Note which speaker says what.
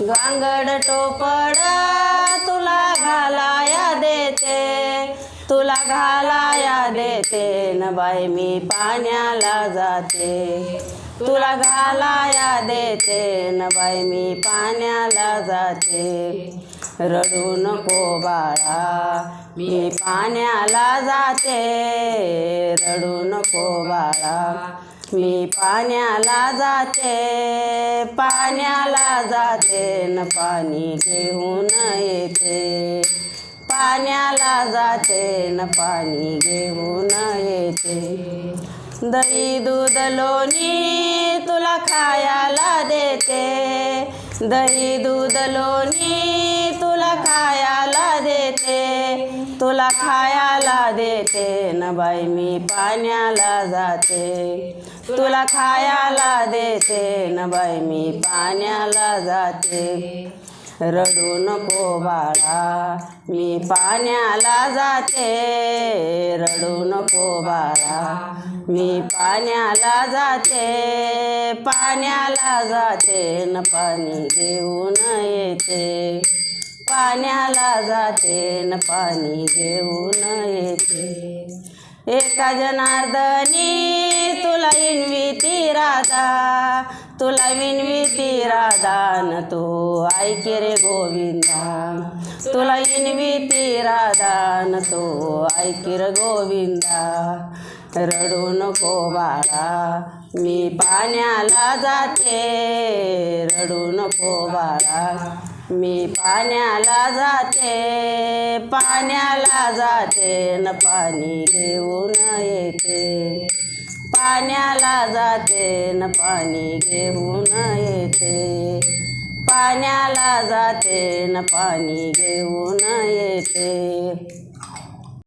Speaker 1: गांगड टोपड तुला घालाया देते तुला घालाया देते न बाई मी पाण्याला जाते. तुला घालाया देते न बाई मी पाण्याला जाते. रडू नको बाळा मी पाण्याला जाते. रडू नको बाळा मी पाण्याला जाते पाण्याला जाते न पाणी घेऊन येते. पाण्याला जाते न पाणी घेऊन येते. दही दूध लोणी तुला खायला देते. दही दूध लोणी तुला खायला तुला खायला देते न बाई मी पाण्याला जाते. तुला खायला देते न बाई मी पाण्याला जाते. रडू नको बाळा मी पाण्याला जाते. रडू नको बाळा मी पाण्याला जाते. पाण्याला जाते न पाणी घेऊन येते. पाण्याला जाते न पाणी घेऊन येते. एका जनार्दनी तुला विनविती राधा तुला विनविती राधा न तू ऐके रे गोविंदा. तुला विनविती राधा न तू ऐके रे गोविंदा. रडू नको बाळा मी पाण्याला जाते. रडू नको बाळा मी पाण्याला जाते पाण्याला जाते न पाणी घेऊन येते. पाण्याला जाते न पाणी घेऊन येते. पाण्याला जाते न पाणी घेऊन येते.